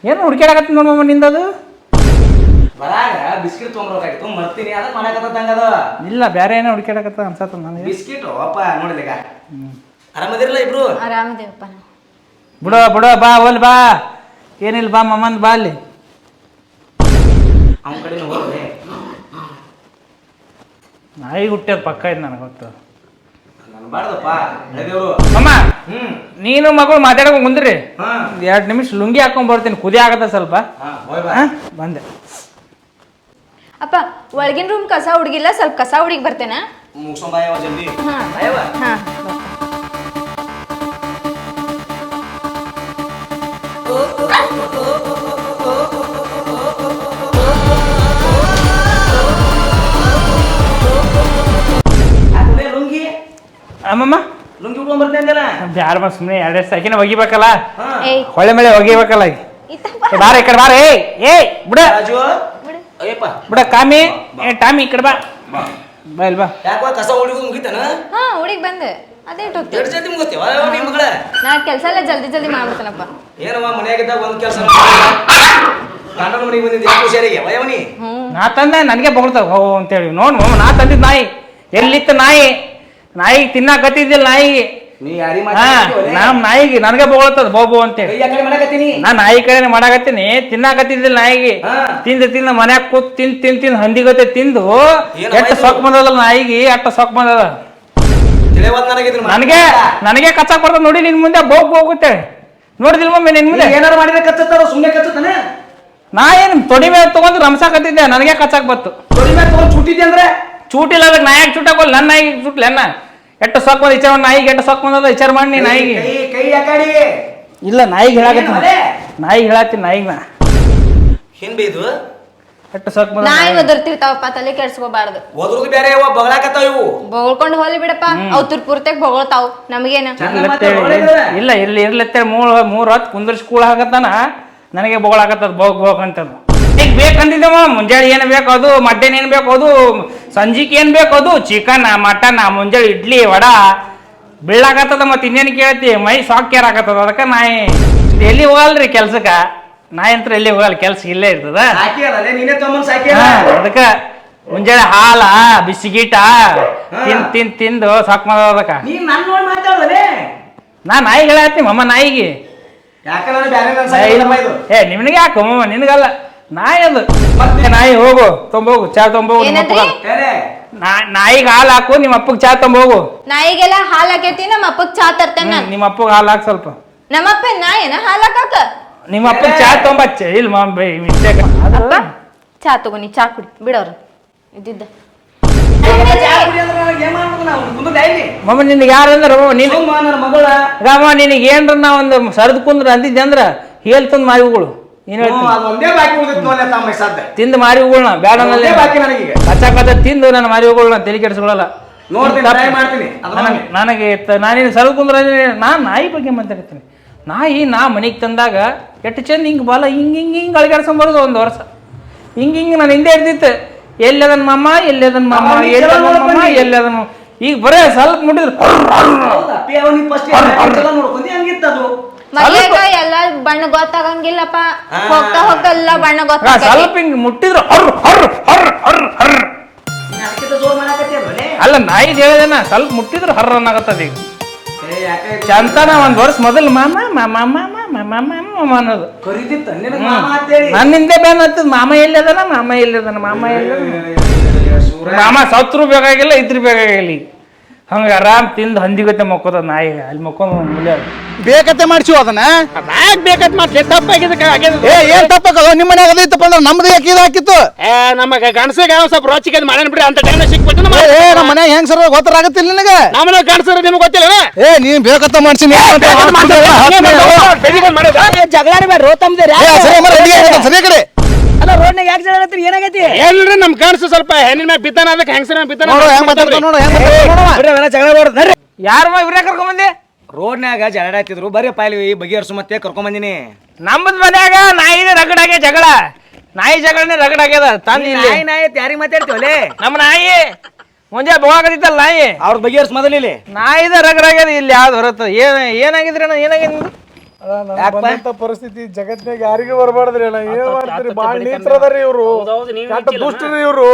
[SPEAKER 2] ಏನು ಹುಡುಕಿರಾಕತ್ತಿ ನೋಡು ಮಾಮ ನಿಂದದು?
[SPEAKER 6] ಬಿಸ್ಕಿಟ್ ತೊಗೊಂಬರ್ಬೇಕಾಗಿತ್ತು ಮರ್ತೀನಿ ಅದಕ್ಕೆ ಮಾಡಕತ್ತಂಗದ
[SPEAKER 2] ಇಲ್ಲ ಬೇರೆ ಏನೋ ಹುಡುಕಾಡಕತ್ತ ಅನ್ಸತ್ತ ನನಗೆ.
[SPEAKER 6] ಬಿಸ್ಕಿಟ್? ಅಪ್ಪ ನೋಡಿಲ್ಲ ಆರಾಮದಿರಲ್ಲ ಇಬ್ರು?
[SPEAKER 10] ಆರಾಮದೇವಪ್ಪ
[SPEAKER 2] ಬಿಡೋ ಬಿಡು ಬಾ ಹೋಲ್ ಬಾ. ಏನಿಲ್ಲ ಬಾ ಮಮ್ಮಂದ್ ಬಾ ಅಲ್ಲಿ.
[SPEAKER 6] ಅವನ ಕಡೆ ಹೋಗ್ರಿ
[SPEAKER 2] ನಾಯಿ ಹುಟ್ಟ್ಯಾರ ಪಕ್ಕ ಇದು ನನಗೆ ಗೊತ್ತು.
[SPEAKER 6] ಹಳೆದೇವ್ರು.
[SPEAKER 2] ಅಮ್ಮ
[SPEAKER 6] ಹ್ಮ್.
[SPEAKER 2] ನೀನು ಮಗಳು ಮಾತಾಡಕ್ ಮುಂದ್ರಿ
[SPEAKER 6] ಹಾ.
[SPEAKER 2] ಎರಡು ನಿಮಿಷ ಲುಂಗಿ ಹಾಕೊಂಡ್ ಬರ್ತೀನಿ. ಕುದಿ ಆಗತ್ತ ಸ್ವಲ್ಪ.
[SPEAKER 6] ಹಾ ಹೋಯ್ ಬಾ.
[SPEAKER 2] ಹಾ? ಬಂದೆ.
[SPEAKER 10] ಅಪ್ಪ ಒಳಗಿನ ರೂಮ್ ಕಸ ಹುಡುಗಿಲ್ಲ ಸ್ವಲ್ಪ ಕಸ ಹುಡುಗಿ ಬರ್ತೇನ?
[SPEAKER 6] ಮುಗ್ಸೊಂಬಾಯವ ಜಲ್ದಿ.
[SPEAKER 10] ಹಾ.
[SPEAKER 6] ಹಾಕೊಂಡೆ ಲುಂಗಿ.
[SPEAKER 2] ಅಮ್ಮಮ್ಮ.
[SPEAKER 6] ಲುಂಗಿ ಉಟ್ಕೊಂಡ್ ಬರ್ತೇನೆ
[SPEAKER 2] ಬ್ಯಾರ ಬಾ ಸುಮ್ಮನೆ ಎರಡೆರಡು ಸೈಕಿನ ಒಗಿಬೇಕಲ್ಲ.
[SPEAKER 10] ಏಯ್.
[SPEAKER 2] ಹೊಳೆ ಮಳೆ ಒಗಿಬೇಕಲ್ಲ ಬಾರ ಈ ಕಡೆ ಬಾರ. ಏಯ್ ಏಯ್ ಬಿಡ.
[SPEAKER 6] ರಾಜು.
[SPEAKER 10] ಬಿಡು.
[SPEAKER 6] ಅಯ್ಯಪ್ಪ
[SPEAKER 2] ಬಿಡ ಕಾಮಿ. ಏ ಟಾಮಿ ಈ ಕಡೆ ಬಾ. ಬಾ. ಇಲ್ಲಿ ಬಾ.
[SPEAKER 6] ಯಾಕೋ ಕಸ ಹೊಡಿದು ಮುಗಿತಾನ?
[SPEAKER 10] ಹಾ ಹುಡುಗಿ ಬಂದೆ. ಅದೇ ಇಟ್ಟು
[SPEAKER 6] ಎರಡು ಜಲ್ದಿ ಮುಗಿಸ್ತೇವ ನಿಮ್ಮ ಮಗಳ.
[SPEAKER 10] ನಾ ಕೆಲಸ ಎಲ್ಲ ಜಲ್ದಿ ಜಲ್ದಿ ಮಾಡ್ಬಿಡ್ತೇನಪ್ಪ.
[SPEAKER 6] ಏನವ ಮನ್ಯಾಗಿದ್ದಾಗ ಒಂದು ಕೆಲಸ ಗಂಡನ ಮನೆಗೆ ಬಂದಿದ್ದು ಯಾಕೆ ಹುಷಾರಿಗೆ? ವಯವನಿ
[SPEAKER 10] ಹ್ಞೂ
[SPEAKER 2] ನಾ ತಂದೆ ನನಗೆ ಬೊಗಳ್ತಾವ. ಓ ಅಂತೇಳಿ ನೋಡ್ ನಾ ತಂದಿದ್ ನಾಯಿ. ಎಲ್ಲಿತ್ತು ನಾಯಿ? ನಾಯಿ ತಿನ್ನಾಕತ್ತಿದ್ದಿಲ್ಲ ನಾಯಿಗೆ
[SPEAKER 6] ನೀ ಯಾರಿ
[SPEAKER 2] ನಮ್ ನಾಯಿಗೆ ನನಗೆ ಬೊಗಳ್ತದ ಬೋಬು ಅಂತೇಳಿ. ನಾ ನಾಯಿ ಕಡೆ ಮಾಡಾಕತ್ತೀನಿ ತಿನ್ನಾಕತ್ತಿದ್ದಿಲ್ಲ ನಾಯಿಗೆ. ತಿಂದ ತಿಂದು ಮನ್ಯಾಗ ಕೂತ್ ತಿಂದ್ ತಿಂದ್ ತಿಂದ್ ಹಂದಿಗತೆ ತಿಂದು
[SPEAKER 6] ಎಟ್ಟ?
[SPEAKER 2] ಸೊಕ್ ಬಂದದಲ್ಲ ನಾಯಿಗೆ ಅಟ್ಟ ಸೊಕ್ ಬಂದದ? ನನಗೆ ನನಗೆ ಕಚ್ಚಾಕ್ ಬರ್ತದ ನೋಡಿ ನಿನ್ ಮುಂದೆ ಬೋಗ್ ಹೋಗುತ್ತೆ. ನೋಡಿದಿಲ್ ಮಮ್ಮಿ ನಿನ್ ಮುಂದೆ?
[SPEAKER 6] ಏನಾರು ಮಾಡಿದ್ರೆ ಕಚ್ಚತ್ತಾರ ಸುಮ್ಮನೆ ಕಚ್ಚತಾನೆ
[SPEAKER 2] ನಾ ಏನ್ ತೊಡಿ ಮೇಲೆ ತಗೊಂಡು ರಮಸಾಕತ್ತಿದ್ದೆ ನನಗೆ ಕಚ್ಚಾಕ್ ಬತ್ತು.
[SPEAKER 6] ತೊಡಿ ಮೇಲೆ ತಗೊಂಡ್ ಚುಟ್ಟಿದ್ದೆ ಅಂದ್ರೆ?
[SPEAKER 2] ಚೂಟಿಲ್ಲ ಅದಕ್ಕೆ ನಾಯಿಗೆ ಚೂಟಾಕೋಲ್ ನನ್ನ ನಾಯಿಗೆ ಚುಟ್ಲೆ ಎಷ್ಟು ಸೊಕ್ ಬಂದ ವಿಚಾರ ನಾಯಿಗೆ ಎಟ್ಟು ಸೊಕ್ ಬಂದದ ವಿಚಾರ ಮಾಡಿ ನೀ ನಾಯಿಗೆ.
[SPEAKER 6] ಕೈ ಕೈ ಆ
[SPEAKER 2] ಇಲ್ಲ ನಾಯಿಗೆ ಹೇಳಾಕತ್ತೀನಿ? ನಾಯಿಗೆ ಹೇಳಾತೀನಿ ನಾಯಿಗೆ ನಾ
[SPEAKER 6] ಏನ್ ಬೇದು
[SPEAKER 2] ಎಷ್ಟು ಸೊಕ್ ಬಂದ
[SPEAKER 10] ನಾಯಿ ಒದರ್ತಿರ್ತಾವಪ್ಪ ತಲೆ ಕೆಡ್ಸ್ಕೋಬಾರ್ದು.
[SPEAKER 6] ಓದ್ರದು ಬೇರೆ ಬಗಳಾಕತ್ತಾವ ಇವು.
[SPEAKER 10] ಬೊಗಳ್ಕೊಂಡು ಹೋಲಿ ಬಿಡಪ್ಪ ಅವ್ ತುರ್ಪುರ್ತೆಗ್ ಬೊಗಳ್ತಾವ್ ನಮಗೇನ.
[SPEAKER 2] ಇಲ್ಲ ಇರ್ಲಿ ಇರ್ಲತ್ತೆ ಮೂರ್ ಮೂರ್ ಹೊತ್ತು ಕುಂದರ್ಸಿ ಕೂಳ ಹಾಕತ್ತಾನ ನನಗೆ ಬೊಗಳಾಕತ್ತದ ಬೋಗ್ ಬೋಗ್ ಅಂತದು. ಬೇಕಂದಿದ್ದವ ಮುಂಜಾನೆ ಏನು ಬೇಕು ಅದು ಮಧ್ಯಾಹ್ನ ಏನು ಬೇಕು ಅದು ಸಂಜಿಗೆ ಏನು ಬೇಕು ಅದು ಚಿಕನ್ ಮಟನ್ ಮುಂಜಾನೆ ಇಡ್ಲಿ ವಡ. ಬೀಳಾಕತ್ತದ ಮತ್ತೆ ಇನ್ನೇನು ಕೇಳ್ತಿ? ಮೈ ಸಾಕ್ ಆಗತ್ತದ ಅದಕ್ಕೆ ನಾಯಿ. ಎಲ್ಲಿ ಹೋಗಲ್ರಿ ಕೆಲ್ಸಕ್ಕೆ? ನಾಯಿ ಅಂತ ಎಲ್ಲಿ ಹೋಗಲ್ಲ ಕೆಲ್ಸ ಇಲ್ಲೇ ಇರ್ತದ. ಅದಕ್ಕ ಮುಂಜಾನೆ ಹಾಲ ಬಿಸಿಗೀಟ ತಿನ್ ತಿನ್ ತಿಂದು ಸಾಕ್ ಅದಕ್ಕ. ನಾ ನಾಯಿ ಹೇಳತ್ತೀನಿ ಮಮ್ಮ ನಾಯಿಗೆ. ಏ,
[SPEAKER 6] ನಿಮ್ಗೆ ಇದು?
[SPEAKER 2] ಏ ನಿನಗೆ ಯಾಕೆ ಮಮ್ಮ? ನಿನಗಲ್ಲ. ನಾಯಿ ಅದು. ಮತ್ತೆ ನಾಯಿ ಹೋಗು ತೊಂಬೋಗು ಚಾ ತೊಂಬೋಗು ನಿಮ್ಮ
[SPEAKER 10] ಏನಂದ್ರಿ?
[SPEAKER 2] ಅಪ್ಪಗ. ನಾ- ನಾಯಿಗೆ ಹಾಲು ಹಾಕು ನಿಮ್ಮ ಅಪ್ಪಗೆ ಚಾ ತೊಂಬೋಗು.
[SPEAKER 10] ನಾಯಿಗೆಲ್ಲ ಹಾಲ್ ಹಾಕೈತಿ ನಮ್ಮ ಅಪ್ಪಗ್ ಚಾ ತರ್ತೇನೆ ನಾನು.
[SPEAKER 2] ನಿಮ್ಮ ಅಪ್ಪಗೆ ಹಾಲು ಹಾಕು ಸ್ವಲ್ಪ.
[SPEAKER 10] ನಮ್ಮಪ್ಪ ನಾಯಿನ ಹಾಲ್ ಹಾಕಾಕ.
[SPEAKER 2] ನಿಮ್ಮ ಅಪ್ಪಗೆ ಚಾ ತೊಂಬಚ್ಚ. ಇಲ್ಲ ಮಾಮ್ ಬೈ ಮಿಸ್ಟೇಕ್.
[SPEAKER 10] ಅಪ್ಪ ಚಾ ತಗೋನಿ ಚಾ ಕುಡಿ. ಬಿಡೋರು. ಇದ್ದಿದ್ದ.
[SPEAKER 2] ಮಮ್ಮ ನಿನಗೆ ಯಾರು ಅಂದ್ರೆ? ನೀನು
[SPEAKER 4] ನನ್ನ ಮಗಳ.
[SPEAKER 2] ರಾಮ ನಿನಗೆ ಏನ್ರ ನಾ ಒಂದು ಸರದ್ ಕುಂದ್ರ ಅಂದಿದ್ದೆ ಅಂದ್ರ ಹೇಳ್ತಂದ್ ಮಾರಿಗಳು ಏನ್ ಮಾರಿ
[SPEAKER 6] ಅದು ಒಂದೇ ಬಾಕಿ ಉಳಿದಿತ್ತು ನೋಡ್ಲೆ ತಮ್ಮ ಸದ್ದ.
[SPEAKER 2] ತಿಂದು ಮಾರಿಗಳನ್ನ ಬೇಡ
[SPEAKER 6] ಒಂದೇ ಬಾಕಿ ನನಗೀಗ
[SPEAKER 2] ಕಚ್ಚ ಕಚ್ಚ ತಿಂದು ನನ್ನ ಹೋಗೋಣ ತಲೆ ಕೆಡಿಸ್ಕೊಳ್ಳಲ್ಲ
[SPEAKER 6] ನೋಡ್ತೀನಿ ಮಾಡ್ತೀನಿ
[SPEAKER 2] ನನಗೆ ನನಗೆ ತ- ನಾನೇನು ಸರ್ವ ಕುಂದ್ರ ನಾನು ನಾಯಿ ಬಗ್ಗೆ ಮಾತಾಡ್ತೀನಿ. ನಾಯಿ ನಾ ಮನೆಗೆ ತಂದಾಗ ಎಷ್ಟು ಚಂದ ಹಿಂಗೆ ಬಾಲ ಹಿಂಗೆ ಹಿಂಗೆ ಹಿಂಗೆ ಅಳಗಾಡ್ಸ್ಕೊಂಡ್ ಬರೋದು ಒಂದು ವರ್ಷ. ಹಿಂಗೆ ಹಿಂಗೆ ನಾನು ಹಿಂದೆ ಹಿಡ್ದಿತ್ತು ಎಲ್ಲಿ ಮಾಮ ಎಲ್ಲದನ್ ಮಾಮ ಅದನ್ ಮಾಮ ಎಲ್ಲಿ ಮಾಮ. ಈಗ ಬರೇ ಸ್ವಲ್ಪ ಮುಟ್ಟಿದ್ರು
[SPEAKER 6] ಅವನಿಗೆ ಫಸ್ಟ್ ನೋಡ್ಕೊಂಡಿ
[SPEAKER 10] ಮದ್ವೆಗ ಎಲ್ಲ ಬಣ್ಣ ಗೊತ್ತಾಗಂಗಿಲ್ಲಪ್ಪ ಹೋಗ್ತಾ ಹೋಗ್ತಾ ಎಲ್ಲ ಬಣ್ಣ
[SPEAKER 2] ಆ,
[SPEAKER 10] ಗೊತ್ತಾಗ
[SPEAKER 2] ಸ್ವಲ್ಪ ಹಿಂಗ್ ಮುಟ್ಟಿದ್ರು ಹರ್ ಹರ್ ಹರ್ ಹರ್ ಹರ್
[SPEAKER 6] ಅದಕ್ಕಿಂತ ಜೋರ್ ಮಾಡಕತ್ತಿ ಅಲ್ವೇ
[SPEAKER 2] ಅಲ್ಲ ನಾಯಿ ಹೇಳಿದೇನ ಸ್ವಲ್ಪ ಮುಟ್ಟಿದ್ರು ಹರ್ರ ಅನ್ನಕತ್ತದ ಈಗ ಚಂತನ ಒಂದ್ ವರ್ಷ ಮೊದಲು ಮಾಮ ಮಾಮ ಮಾಮ ಮಾಮ ಮಾಮ ಮಾಮ ಅನ್ನೋದು
[SPEAKER 6] ಕರಿದಿತ್ತ ನಿನಗೆ ಮಾಮ ಅಂತೇಳಿ
[SPEAKER 2] ನನ್ನಿಂದೆ ಬೇನ್ ಹತ್ತದ ಮಾಮ ಎಲ್ಲಿದಾನ ಮಾಮ ಎಲ್ಲಿದಾನ ಮಾಮ ಎಲ್ಲ ಮಾಮ ಸತ್ರು ಬೇಕಾಗಿಲ್ಲ ಇದ್ರ ಬೇಕಾಗಿಲ್ಲ ಈಗ ಹಂಗ ಆರಾಮ್ ತಿಂದು ಹಂದಿಗತ್ತೆ ಮಕ್ಕೋದ ನಾಯಿ. ಅಲ್ಲಿ ಮಕ್ಕೊಂಡ್ ಮುಲಿಯಾರ
[SPEAKER 9] ಬೇಕತ್ತೆ ಮಾಡ್ಸಿವ ಅದನ್ನ?
[SPEAKER 11] ಯಾಕೆ ಬೇಕಂತ ಮಾಡ್ಲಿ ತಪ್ಪಾಗಿದೆ
[SPEAKER 9] ಏ ಏನ್ ತಪ್ಪಕ್ಕದ ನಿಮ್ಮ ಮನ್ಯಾಗ ಅದೈತಪ್ಪ ಅಂದ್ರೆ ನಮ್ದು ಯಾಕೆ ಇದು ಹಾಕಿತ್ತು?
[SPEAKER 11] ಏ ನಮ್ಮ ಗಣಸಿಗೆ ಸ್ವಲ್ಪ ರೋಚಿಗೆ ಮಾಡ್ಯಾನ ಬಿಡ್ರಿ. ಅಂತ ಟೈಮ್ ಸಿಕ್ಬಿಟ್ಟು ನಮ್ಮ
[SPEAKER 9] ಏ ನಮ್ಮ ಮನ್ಯಾಗ ಹೆಂಗ್ ಸರ್ ಗೊತ್ತಾಗತ್ತಿಲ್ಲ ನಿನಗೆ?
[SPEAKER 11] ನಮ್ಮನೆ ಗಣಸರು ನಿಮ್ಗೆ ಗೊತ್ತಿಲ್ಲ
[SPEAKER 9] ಏ ನೀನ್ ಬೇಕತ್ತ ಮಾಡ್ಸಿನಿ
[SPEAKER 4] ಜಗಳಾರಿ ಬೇಡ್ರಿ ತಮ್ಮದೇರಿ
[SPEAKER 9] ಸರಿ ಕಡೆ.
[SPEAKER 4] ಅಲ್ಲ ರೋಡ್ನಾಗ? ಏನಾಗೈತಿ?
[SPEAKER 11] ಏನ್ರಿ ನಮ್ ಗಣಸು ಸ್ವಲ್ಪ ಹೆಣ್ಣಿನ ಮ್ಯಾಗ ಬಿದ್ದಾನ ಅದಕ್ಕೆ ಹೆಂಗಸರ ಮ್ಯಾಗ ಬಿದ್ದಾನ
[SPEAKER 9] ನೋಡು ಹೆಂಗ್ ಮಾತಾಡ್ತಾನ ನೋಡು ಹೆಂಗ್ ಮಾತಾಡ್ತಾನ ನೋಡವ.
[SPEAKER 6] ಬಿಡ್ರಿ ಅವೆಲ್ಲ ಜಗಳ ನಡ್ರಿ.
[SPEAKER 2] ಯಾರ ಇವ್ರೇ ಕರ್ಕೊಂಡ್ ಬಂದಿ?
[SPEAKER 6] ರೋಡ್ನ್ಯಾಗ ಜಗಳ ಆಡ್ತಿದ್ರು ಬರೀ ಪಾಯ್ಲಿ ಬಗೆಹರಿಸು ಮತ್ತೆ ಕರ್ಕೊಂಡ್ ಬಂದಿನಿ.
[SPEAKER 2] ನಮ್ಮದ್ ಮನ್ಯಾಗ ನಾಯಿ ರಗಡಾಗೆ ಜಗಳ. ನಾಯಿ ಜಗಳನೆ ರಗಡಾಗ್ಯದ ತಂದಿ ಇಲ್ಲಿ.
[SPEAKER 6] ನಾಯಿ ನಾಯಿ ಯಾರಿಗೆ ಮಾತಾಡ್ತೀವಲ್ಲೇ
[SPEAKER 2] ನಮ್ಮ ನಾಯಿ ಮುಂಜಾನೆ ಬೋಗಾಕತ್ತಿತ್ತಲ್ಲ ನಾಯಿ?
[SPEAKER 6] ಅವ್ರ ಬಗೆಹರಿಸ್ ಮೊದಲಿಲ್ಲಿ
[SPEAKER 2] ನಾಯಿದ ರಗಡಾಗ್ಯದ ಇಲ್ಲಿ ಯಾವ್ದು ಹೊರತ. ಏನ್ ಏನಾಗಿದ್ರಿ ಅಣ್ಣ ಏನಾಗಿದೆ ನಿಮ್ದು?
[SPEAKER 12] ಬಂದಂತ ಪರಿಸ್ಥಿತಿ ಜಗತ್ನಾಗ ಯಾರಿಗೂ ಬರಬಾರ್ದ್ರಿ ಅಣ್ಣ. ಏನ್ ಮಾಡ್ತೀರಿ? ಬಾಳ ನೀಚರದಾರಿ ಇವ್ರು. ಕೆಟ್ಟ ದುಷ್ಟರಿ ಇವ್ರು.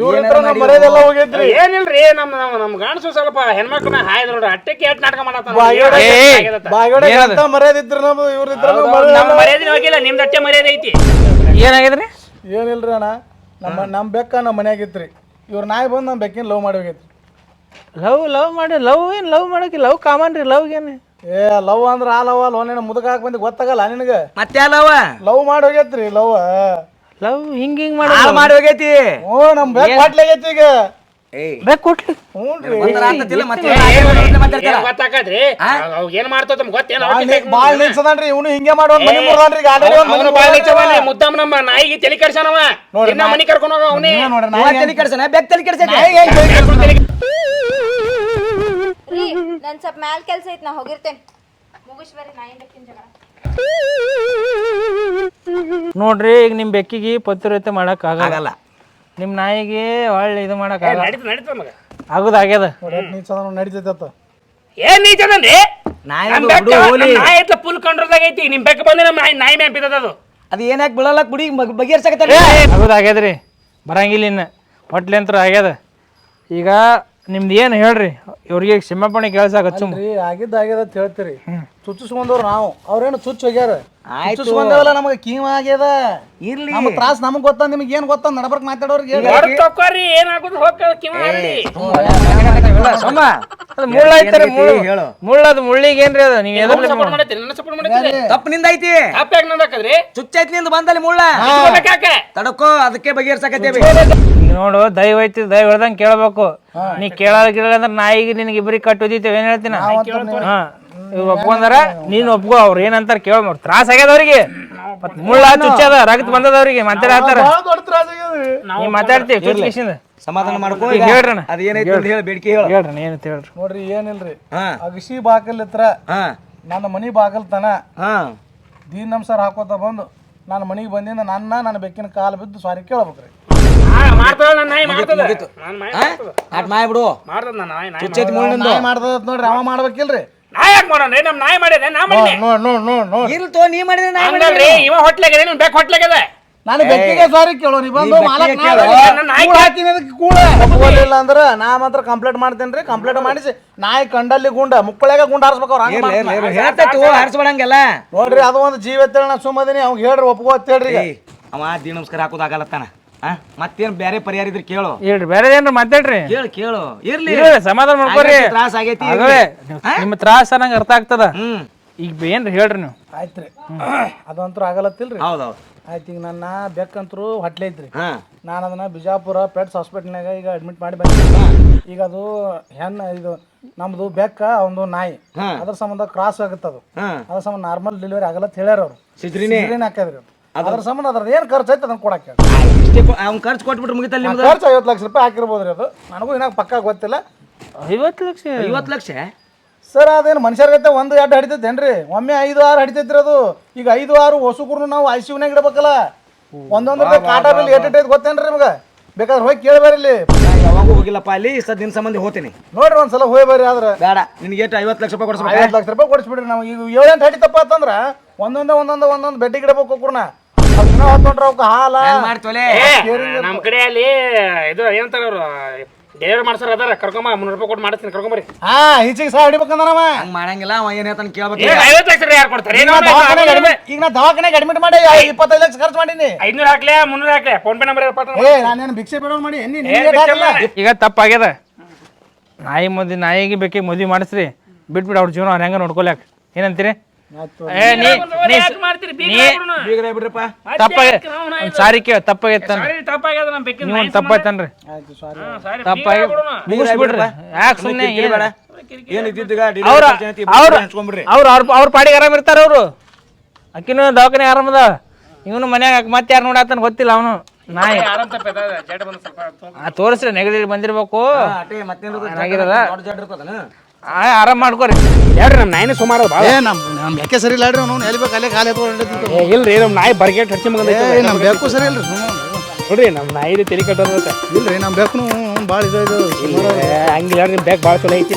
[SPEAKER 12] ಇವ್ರ ಹತ್ರ ನಮ್ಮ ಮರ್ಯಾದೆಲ್ಲ ಹೋಗೈತ್ರಿ.
[SPEAKER 11] ಏನಿಲ್ರಿ ನಮ್ಮ ನಮ್ಮ ನಮ್ಮ ಗಣಸು ಸ್ವಲ್ಪ ಹೆಣ್ಮಕ್ಳನ್ನ ಹಾಯ್ದ ನೋಡ್ರಿ. ಅಟ್ಟಕ್ಕೆ ಎಟ್ ನಾಟಕ ಮಾಡತ್ತ
[SPEAKER 12] ಬಾಯ್ಗಡೆ
[SPEAKER 2] ಏನದು?
[SPEAKER 12] ಎಂತ ಮರ್ಯಾದೆ ಇದ್ರಿ ನಮ್ದು? ಇವ್ರ ಇದ್ರ
[SPEAKER 11] ನಮ್ಮ ಮರ್ಯಾದೆ ಹೋಗಿಲ್ಲ ನಿಮ್ದು ಅಟ್ಟೆ ಮರ್ಯಾದೆ ಐತಿ.
[SPEAKER 2] ಏನಾಗಿದ್ರಿ?
[SPEAKER 12] ಏನಿಲ್ರಿ ಅಣ್ಣ ನಮ್ಮ ನಮ್ ಬೆಕ್ಕ ನಮ್ಮ ಮನ್ಯಾಗ ಇತ್ರಿ. ಇವ್ರ ನಾಯಿ ಬಂದು ನಮ್ಮ ಬೆಕ್ಕಿನ ಲವ್ ಮಾಡಿ ಹೋಗೈತ್ರಿ.
[SPEAKER 2] ಲವ್ ಲವ್ ಮಾಡಿ ಲವ್ ಏನ್ ಲವ್ ಮಾಡೋಕೆ ಲವ್ ಕಾಮನ್ ರೀ ಲವ್ ಏನ್?
[SPEAKER 12] ಏ ಲವ್ ಅಂದ್ರ ಆ ಲವ್ ಅಲ್ಲ ನೀನು ಮುದಕ ಹಾಕಿ ಬಂದಿ ಗೊತ್ತಾಗಲ್ಲ ನಿನಗೆ
[SPEAKER 6] ಮತ್ತೆ ಅಲ್ಲವ
[SPEAKER 12] ಲವ್ ಮಾಡಿ ಹೋಗೈತ್ರಿ ಲವ್
[SPEAKER 2] ಲವ್ ಹಿಂಗ ಹಿಂಗ್
[SPEAKER 6] ಹಾಳು
[SPEAKER 2] ಮಾಡಿ
[SPEAKER 6] ಮಾಡಿ ಹೋಗೈತಿ
[SPEAKER 12] ಓ ನಮ್ಮ ಬೆಕ್ ಬಾಟ್ಲಾಗೈತಿ ಈಗ
[SPEAKER 6] ಏಯ್
[SPEAKER 2] ಬೇಕು ಕೊಟ್ಲಿ
[SPEAKER 11] ಅವ್ ಏನ್ ಗೊತ್ತೇನ
[SPEAKER 12] ಬಾಳ್ ನಿಲ್ಸದನ್ರಿ ಇವನು ಹಿಂಗೆ ಮಾಡೋ ಮನಿ ಮುರ್ದಾನ್ರಿ ಈಗ already ಒಂದ್ ಮನಿ
[SPEAKER 11] ಅವನು ಬಾಳ
[SPEAKER 12] ಮುರ್ದಾನ್ರಿ.
[SPEAKER 11] ಮುದ್ದಾಮ ನಮ್ಮ ನಾಯಿಗೆ ತಲೆ ಕಡ್ಸನವ
[SPEAKER 12] ನೋಡ್ರಿ,
[SPEAKER 11] ಇನ್ನ ಮನಿ ಕರ್ಕೊಂಡು ಹೋಗ ಅವನೇ
[SPEAKER 6] ತಲೆ ಕೆಡ್ಸನ ಬೆಕ್ ತಲೆ ಕೆಡ್ಸೈತಿ
[SPEAKER 10] ರೀ ನನ್ ಸ್ವಲ್ಪ ಮ್ಯಾಲ್ ಕೆಲ್ಸ ಐತ್ ನಾ ಹೋಗಿರ್ತೇನೆ. ಮುಗಿಸ್ಬರ್ರಿ ನಾಯಿ ಬೆಕ್ಕಿನ ಜಗಳ?
[SPEAKER 2] ನೋಡ್ರಿ ಈಗ ನಿಮ್ ಬೆಕ್ಕಿಗೆ ಪತ್ರ ಮಾಡಕ್ ಆಗಲ್ಲ.
[SPEAKER 6] ಆಗಲ್ಲ.
[SPEAKER 2] ನಿಮ್ ನಾಯಿಗೆ ಒಳ್ಳೆ ಇದು ಮಾಡಕ್ ಆಗಲ್ಲ.
[SPEAKER 11] ನಡೀತ ನಡೀತ ಮಗ.
[SPEAKER 2] ಆಗುದಾಗ್ಯದ
[SPEAKER 12] ಎಷ್ಟ್ ನೀಚ ಅದ ನೋಡಿ, ನಡೀತೈತೆ ಅತ್ತ.
[SPEAKER 11] ಏನ್ ನೀಚದನ್ರಿ
[SPEAKER 6] ನಾಯಿ
[SPEAKER 11] ನಮ್
[SPEAKER 6] ಅದು
[SPEAKER 11] ಬೆಕ್ಕ
[SPEAKER 6] ಹುಡು ಹೋಲಿ.
[SPEAKER 11] ನಮ್ ನಾಯಿ ಐತ್ಲ ಫುಲ್ ಕಂಟ್ರೋಲ್ದಾಗ ಐತಿ. ನಿಮ್ ಬೆಕ್ಕ ಬಂದ್ರೆ ನಮ್ಮ ನಾಯಿ ನಾಯಿ ಮ್ಯಾಪ್ ಬಿದ್ದದ ಅದು.
[SPEAKER 6] ಅದು ಏನಾಕ್ ಬೀಳಲ್ಲ? ಕುಡಿ ಬಗೆಹರ್ಸಕತ್ತಾರ
[SPEAKER 2] ಆಗುದಾಗ್ಯದ್ರಿ ಬರಂಗಿಲ್ಲ ಇನ್ನ. ಹೊಟ್ಲೆಂತ್ರ ಆಗ್ಯದ. ಈಗ ನಿಮ್ದು ಏನು ಹೇಳ್ರಿ? ಇವ್ರಿಗೆ ಕ್ಷಮಾಪಣೆ ಕೇಳ್ಸಾಕ ಹಚ್ಚು
[SPEAKER 12] ರೀ ಆಗಿದ್ದ ಆಗ್ಯದ ಅಂತ ಹೇಳ್ತೀರಿ. ಚುಚ್ಚಿಸ್ಕೊಂಡವ್ರು ನಾವು. ಅವ್ರೇನು ಚುಚ್ಚ ಹೋಗ್ಯಾರ?
[SPEAKER 6] ಆಯ್ತು.
[SPEAKER 12] ಚುಚ್ಚಿಸ್ಕೊಂಡೇವಲ್ಲ ನಮಗೆ? ಕೀವ ಆಗ್ಯದ.
[SPEAKER 6] ಇರ್ಲಿ.
[SPEAKER 12] ನಮ್ಮ ತ್ರಾಸ್ ನಮಗೆ ಗೊತ್ತ ನಿಮ್ಗೆ ಏನು ಗೊತ್ತ? ನಡಬರ್ಕ್ ಮಾತಾಡೋರ್ಗೆ ಹೇಳಿ.
[SPEAKER 11] ಹೊರಗ್ ತಕ್ಕೋರಿ ಏನಾಗುದು ಹೋಗ ಕಿವ ಅಲ್ಲಿ
[SPEAKER 6] ಸೋಮ
[SPEAKER 2] ಅದು ಮುಳ್ಳೈತ್ರಿ ಮುಳ್ಳು
[SPEAKER 6] ಹೇಳು.
[SPEAKER 2] ಮುಳ್ಳದು ಮುಳ್ಳಿಗೆ ಏನ್ರಿ ಅದು? ನೀವು
[SPEAKER 11] ಸಪೋರ್ಟ್ ಮಾಡತ್ತೀರಿ ನನ್ನ ಸಪೋರ್ಟ್ ಮಾಡತ್ತೀರಿ.
[SPEAKER 6] ತಪ್ಪು ನಿಂದೈತಿ ಚುಚ್ಚೈತಿ ನಿಂದ ಬಂದಲ್ಲಿ ಮುಳ್ಳ.
[SPEAKER 11] ಯಾಕೆ?
[SPEAKER 6] ತಡಕೋ ಅದಕ್ಕೆ ಬಗೆಹರ್ಸಕತ್ತೇವಿ.
[SPEAKER 2] ನೋಡು ದಯವ ಐತಿ ದೈವ ಹೇಳ್ದಂಗೆ ಕೇಳ್ಬೇಕು. ನೀ ಕೇಳೋದ್ ಕೇಳಲ್ಲ ಅಂದ್ರೆ ನಾಯಿಗೆ ನಿನಗೆ ಇಬ್ಬರಿಗೆ ಕಟ್ಟು ಒದಿತೇವೆ ಏನ್ ಹೇಳ್ತೀನ? ಹಾ ಇವ್ರು ಒಪ್ಕೊಂಡಾರ ನೀನ್ ಒಪ್ಕೋ ಅವ್ರು ಏನಂತಾರ ಕೇಳ ತ್ರಾಸ ಆಗ್ಯದ ಅವ್ರಿಗೆ. ಮತ್ ಮುಳ್ಳ ಚುಚ್ಚದ ರಕ್ತ ಬಂದದ ಅವ್ರಿಗೆ ಮಾತಾಡ್ತಾರ
[SPEAKER 12] ಹಾತಾರ ದೊಡ್ಡ ತ್ರಾಸ ಆಗ್ಯದ್ರಿ
[SPEAKER 2] ನೀ ಮಾತಾಡ್ತೀವಿ ಚುಚ್ಕಿಸಿಂದ
[SPEAKER 6] ಸಮಾಧಾನ ಮಾಡ್ಕೋ
[SPEAKER 2] ಈಗ ಹೇಳ್ರಣ್ಣ.
[SPEAKER 6] ಅದ ಏನೈತಿ ಅಂತ ಹೇಳಿ ಬೇಡಿಕೆ ಹೇಳು.
[SPEAKER 2] ಹೇಳ್ರಿ ಏನಂತ ಹೇಳ್ರಿ.
[SPEAKER 12] ನೋಡ್ರಿ ಏನಿಲ್ರಿ.
[SPEAKER 6] ಹಾ.
[SPEAKER 12] ಅಗಸಿ ಬಾಕಲ್ ಹತ್ರ
[SPEAKER 6] ಹಾ.
[SPEAKER 12] ನನ್ನ ಮನಿ ಬಾಕಲ್ ತನ
[SPEAKER 6] ಹಾ.
[SPEAKER 12] ದೀನ್ ನಮ್ಸರ್ ಹಾಕೋತ ಬಂದು ನನ್ನ ಮನಿಗೆ ಬಂದಿಂದ ನನ್ನ ನನ್ನ ಬೆಕ್ಕಿನ ಕಾಲು ಬಿದ್ದು ಸಾರಿ ಕೇಳ್ಬೇಕ್ರಿ.
[SPEAKER 11] ಮಾಡ್ತದ ನನ್ನ ನಾಯಿ ಮಾಡ್ತದ.
[SPEAKER 6] ಮುಗೀತು.
[SPEAKER 11] ನನ್ನ ನಾಯಿ
[SPEAKER 6] ಹಾ? ಅಟ್ ಮಾಡ್ಬಿಡು
[SPEAKER 11] ಮಾಡ್ತದ ನನ್ನ ನಾಯಿ ನಾಯಿ
[SPEAKER 6] ಚುಚ್ಚೈತಿ ಮುಳ್ಳಿಂದು.
[SPEAKER 12] ನಾಯಿ ಮಾಡ್ದದ ನೋಡ್ರಿ ಅವ ಮಾಡ್ಬೇಕಿಲ್ರಿ.
[SPEAKER 11] ನಾ ಯಾಕೆ ಮಾಡೋಣ ನಾಯಿ ಮಾಡಿದೆ ನಾ ಮಾಡಿದೆ
[SPEAKER 12] ನೋಡ್ ನೋಡ್ ನೋಡ್ ನೋಡ್
[SPEAKER 6] ಇಲ್ಲ ತೋ ನೀ ಮಾಡಿದ್ರೆ ನಾ
[SPEAKER 11] ಹಂಗಲ್ರಿ ಇವ ಹೊಟ್ಲಾಗಿದೆ ನಿನ್ ಬೆಕ್ ಹೊಟ್ಲಾಗಿದೆ
[SPEAKER 12] ನಾನು ಬೆಕ್ಕಿಗೆ ಸಾರಿ ಕೇಳೋ ನೀ ಬಂದು ಮಾಲಕ್
[SPEAKER 11] ನಾಯಿ
[SPEAKER 12] ಹಾಕಿನಿ ಅಂದ್ರ ನಾ ಮಾತ್ರ ಕಂಪ್ಲೇಂಟ್ ಮಾಡ್ತೇನ್ರಿ ಕಂಪ್ಲೇಂಟ್ ಮಾಡಿಸಿ. ನಾಯಿ ಕಂಡಲ್ಲಿ ಗುಂಡ ಮುಕ್ಕಳಾಗ ಗುಂಡ ಹಾರಿಸ್ಬೇಕು ಅವ್ರ ಹಂಗ
[SPEAKER 6] ಹೇಳ್ತೈತಿ ಹರಿಸ್ಬೇಡಂಗೆಲ್ಲ.
[SPEAKER 12] ನೋಡ್ರಿ ಅದು ಒಂದು ಜೀವ ಎತ್ತೇಳಿ ನಾ ಸುಮ್ಮದಿನಿ ಅವ್ಗೆ ಹೇಳ್ರಿ ಒಪ್ಕೋ ಅಂತ ಹೇಳ್ರಿ
[SPEAKER 6] ಅವ ದೀ ನಮಸ್ಕಾರ ಹಾಕೋದಾಗಲ್ಲ ಆಗಲತ್ತಾನ ಆ ಮತ್ತೇನ್ ಬೇರೆ ಪರಿಹಾರ ಇದ್ರೆ ಕೇಳು.
[SPEAKER 2] ಹೇಳ್ರಿ ಬೇರೆ ಏನ್ರಿ ಮಾತಾಡ್ರಿ?
[SPEAKER 6] ಕೇಳು ಕೇಳು. ಇರ್ಲಿ.
[SPEAKER 2] ಸಮಾಧಾನ ಮಾಡ್ಕೊರಿ.
[SPEAKER 6] ಆಗೈತಿ, ತ್ರಾಸ ಆಗೈತಿ, ಇರ್ಲಿ.
[SPEAKER 2] ನಿಮ್ಮ ತ್ರಾಸ ನಂಗೆ ಅರ್ಥ ಆಗ್ತದ.
[SPEAKER 6] ಹ್ಮ್.
[SPEAKER 2] ಈಗ ಏನ್ರಿ ಹೇಳ್ರಿ ನೀವು?
[SPEAKER 12] ಆಯ್ತ್ರಿ. ಅದಂತೂ ಆಗಲತ್ತಿಲ್ರಿ?
[SPEAKER 6] ಹೌದೌದು.
[SPEAKER 12] ಆಯ್ತು ಈಗ ನನ್ನ ಬೆಕ್ಕಂತರೂ ಹೊಟ್ಲೆ ಐತ್ರಿ.
[SPEAKER 6] ಹಾ.
[SPEAKER 12] ನಾನು ಅದನ್ನ ಬಿಜಾಪುರ ಪೆಟ್ಸ್ ಹಾಸ್ಪಿಟ್ಲ್ನಾಗ ಈಗ ಅಡ್ಮಿಟ್ ಮಾಡಿ ಬಂದೆ ಈಗ ಅದು ಹೆಣ್ಣು ಇದು ನಮ್ದು ಬೆಕ್ಕ ಒಂದು ನಾಯಿ.
[SPEAKER 6] ಹಾ.
[SPEAKER 12] ಅದ್ರ ಸಂಬಂಧ ಕ್ರಾಸ್ ಆಗುತ್ತೆ ಅದು
[SPEAKER 6] ಹಾ.
[SPEAKER 12] ಅದ್ರ ಸಂಬಂಧ ನಾರ್ಮಲ್ ಡೆಲಿವರಿ ಆಗಲ್ಲ ಹೇಳ್ಯಾರ ಅವ್ರು.
[SPEAKER 6] ಸಿದ್ರಿನೇ.
[SPEAKER 12] ಸಿದ್ರಿನ ಹಾಕಿದ್ರಿ ಅದ್ರ ಸಂಬಂಧ ಅದ್ರ ಏನು ಖರ್ಚು ಐತೆ ಅದನ್ನ ಕೊಡಕ್ಕೆ
[SPEAKER 6] ಇಷ್ಟೇ ಅವ್ನು ಖರ್ಚು ಕೊಟ್ಬಿಟ್ಟು ಮುಗಿತಲ್ಲ ನಿಮ್ದು?
[SPEAKER 12] ಖರ್ಚು ಐವತ್ತು ಲಕ್ಷ ರೂಪಾಯಿ ಹಾಕಿರ್ಬೋದು ರೀ ಅದು. ನನಗೂ ಏನಾಗ ಪಕ್ಕ ಗೊತ್ತಿಲ್ಲ.
[SPEAKER 2] ಐವತ್ತು ಲಕ್ಷ?
[SPEAKER 6] ಐವತ್ತು ಲಕ್ಷ?
[SPEAKER 12] ಸರ್ ಅದೇನು ಮನುಷ್ಯರ್ಗತ್ತೆ ಒಂದು ಎರಡು ಹಡಿತೈತೇನ್ರಿ? ಒಮ್ಮೆ ಐದು ಆರು ಹಡಿತೈತ್ರಿ ಅದು. ಈಗ ಐದು ಆರು ಹೊಸುಗುರು ನಾವು ಐ ಸಿ ಇಡಬೇಕಲ್ಲ. ಇಡ್ಬೇಕಲ್ಲ ಒಂದೊಂದು ರೂಪಾಯಿ ಕಾಟಾ ಬಿಲ್ ಏಟ್ ಐತೆ ಗೊತ್ತೇನ್ರಿ ನಿಮ್ಗೆ? ಬೇಕಾದ್ರೆ ಹೋಗಿ ಕೇಳಿ ಇಲ್ಲಿ.
[SPEAKER 6] ಯಾವಾಗ ಯಾವಾಗೂ ಹೋಗಿಲ್ಲಪ್ಪ ಅಲ್ಲಿ ಸರ್ ದಿನ ಸಂಬಂಧಿ ಹೋಗ್ತೀನಿ
[SPEAKER 12] ನೋಡ್ರಿ ಒಂದ್ಸಲ ಹೋಗಿ ಬರ್ರಿ ಆದ್ರೆ.
[SPEAKER 6] ಬೇಡ ನಿನ್ಗೆ ಎಷ್ಟು ಐವತ್ತು ಲಕ್ಷ ರೂಪಾಯಿ ಕೊಡಿಸ್ಬೇಕು?
[SPEAKER 12] ಐವತ್ತು ಲಕ್ಷ ರೂಪಾಯಿ ಕೊಡಿಸ್ಬಿಡ್ರಿ ನಾವು ಈಗ ಏಳೆಂಟು ಹಡಿತಪ್ಪ ಅಂತಂದ್ರ ಒಂದೊಂದೇ ಒಂದೊಂದ ಒಂದೊಂದು ಬೆಡ್ಡಿ ಇಡಬೇಕು ಕುರ್ನ. ಹೊತ್ತೊಂಡ್ರೆ ಅವಕ್ಕೆ ಹಾಲ.
[SPEAKER 6] ಮಾಡ್ತೋಲೆ
[SPEAKER 11] ನಮ್ಮ ಕಡೆ ಅಲ್ಲಿ ಇದು ಏನಂತಾರ ಅವರು ಡೆಲಿವರಿ ಮಾಡ್ಸಾರ ಅದಾರ ಕರ್ಕೊಂಬ ಮುನ್ನೂರು ರೂಪಾಯಿ ಕೊಟ್ಟು ಮಾಡಿಸ್ತೀನಿ ಕರ್ಕೊಂಬರಿ
[SPEAKER 12] ಹಾ ಈಚೆಗೆ ಸಹ ಹಿಡಿಬೇಕಂದ್ರ
[SPEAKER 6] ಹಂಗ್ ಮಾಡಂಗಿಲ್ಲ ಅವ ಏನ್ ಹೇಳ್ತಾನೆ ಕೇಳ್ಬೇಕು
[SPEAKER 11] ಏ, ಐವತ್ತು ಲಕ್ಷ ಯಾರು ಕೊಡ್ತಾರೆ?
[SPEAKER 12] ಈಗ ನಾ ದವಾಖಾನೆಗೆ ಅಡ್ಮಿಟ್ ಮಾಡಿ ಇಪ್ಪತ್ತೈದು ಲಕ್ಷ ಖರ್ಚು ಮಾಡಿನಿ.
[SPEAKER 11] ಐದ್ನೂರು ಹಾಕ್ಲೆ ಮುನ್ನೂರು ಹಾಕ್ಲೆ ಫೋನ್ ಪೇ ನಂಬರ್
[SPEAKER 12] ಏ ನಾನೇನು ಭಿಕ್ಷೆ ಬೇಡ ಮಾಡಿ
[SPEAKER 2] ಈಗ ತಪ್ಪಾಗ್ಯದ. ನಾಯಿ ಮದಿ ನಾಯಿಗೆ ಬೇಕಿ ಮದ್ವಿ ಮಾಡಿಸ್ರಿ. ಬಿಟ್ಬಿಡು ಅವ್ರ ಜೀವನ ಅವ್ರ ಹೆಂಗ ನೋಡ್ಕೊಲ್ಯಾಕ ಏನಂತೀರಿ? ಏ ನೀ
[SPEAKER 6] ಬೀಗ್ರೆ ಬಿಡ್ರಪ್ಪ.
[SPEAKER 2] ತಪ್ಪಾಗ್ಯದ ಒಂದ್ ಸಾರಿ ಕೇಳ ತಪ್ಪಾಗೈತೆ
[SPEAKER 11] ತಪ್ಪಾಗ್ಯದ ನಮ್ಮ ಬೆಕ್ಕಿನ
[SPEAKER 2] ನೀವು ಒಂದು ತಪ್ಪಾಯ್ತನ್ರಿ
[SPEAKER 12] ಆಯ್ತು ಸಾರಿ
[SPEAKER 2] ತಪ್ಪಾಗಿ ಮುಗಿಸ್ಬಿಡ್ರಿ. ಯಾಕೆ ಸುಮ್ಮನೆ
[SPEAKER 6] ಏನ್
[SPEAKER 2] ಅವ್ರ ಅವ್ರ
[SPEAKER 6] ಹಂಚ್ಕೊಂಡ್ಬಿಡ್ರಿ
[SPEAKER 2] ಅವ್ರ ಅವ್ರ ಅವ್ರ ಪಾಡಿಗೆ ಆರಾಮ್ ಇರ್ತಾರ ಅವರು. ಅಕ್ಕಿನ ದವಾಖಾನೆ ಆರಾಮದ. ಇವನು ಮನ್ಯಾಗ ಮತ್ತೆ ಯಾರು ನೋಡಾತನ ಗೊತ್ತಿಲ್ಲ ಅವನು. ನಾಯಿ. ಆ, ತೋರಿಸ್ರಿ ನೆಗಡಿ ಬಂದಿರ್ಬೇಕು.
[SPEAKER 6] ಅಟೇ
[SPEAKER 2] ಆ, ಆರಾಮ್ ಮಾಡ್ಕೊರಿ.
[SPEAKER 11] ಹೇಳ್ರಿ ನಮ್ಮ ನಾಯಿನ ಸುಮಾರು ಭಾಳ
[SPEAKER 9] ಏ ನಮ್ಮ ನಮ್ ಬೆಕ್ಕೆ ಸರಿ ಇಲ್ಲ ಹೇಳ್ರಿ ಅವ್ನು. ಎಲ್ಲಿ ಬೇಕು ಅಲ್ಲೇ ಕಾಲು ಎತ್ಕೊಂಡು
[SPEAKER 11] ಏ, ಇಲ್ರಿ ನಮ್ಮ ನಾಯಿ ಬರ್ಗೇಟ್ ಹಚ್ಚಿ ಮಗನ
[SPEAKER 9] ಏ ನಮ್ಮ ಬೆಕ್ಕು ಸರಿ ಇಲ್ರಿ.
[SPEAKER 11] ನೋಡ್ರಿ ನಮ್ಮ ನಾಯಿ ತಲೆ ಕಟ್ಟೋದ
[SPEAKER 9] ಇಲ್ರಿ ನಮ್ಮ ಬೆಕ್ಕು ಭಾಳ ಇದು. ಇದು
[SPEAKER 11] ಹಂಗಿಲ್ಲ ನಿಮ್ಮ ಬ್ಯಾಗ್ ಭಾಳ ಚಲೋ ಐತಿ.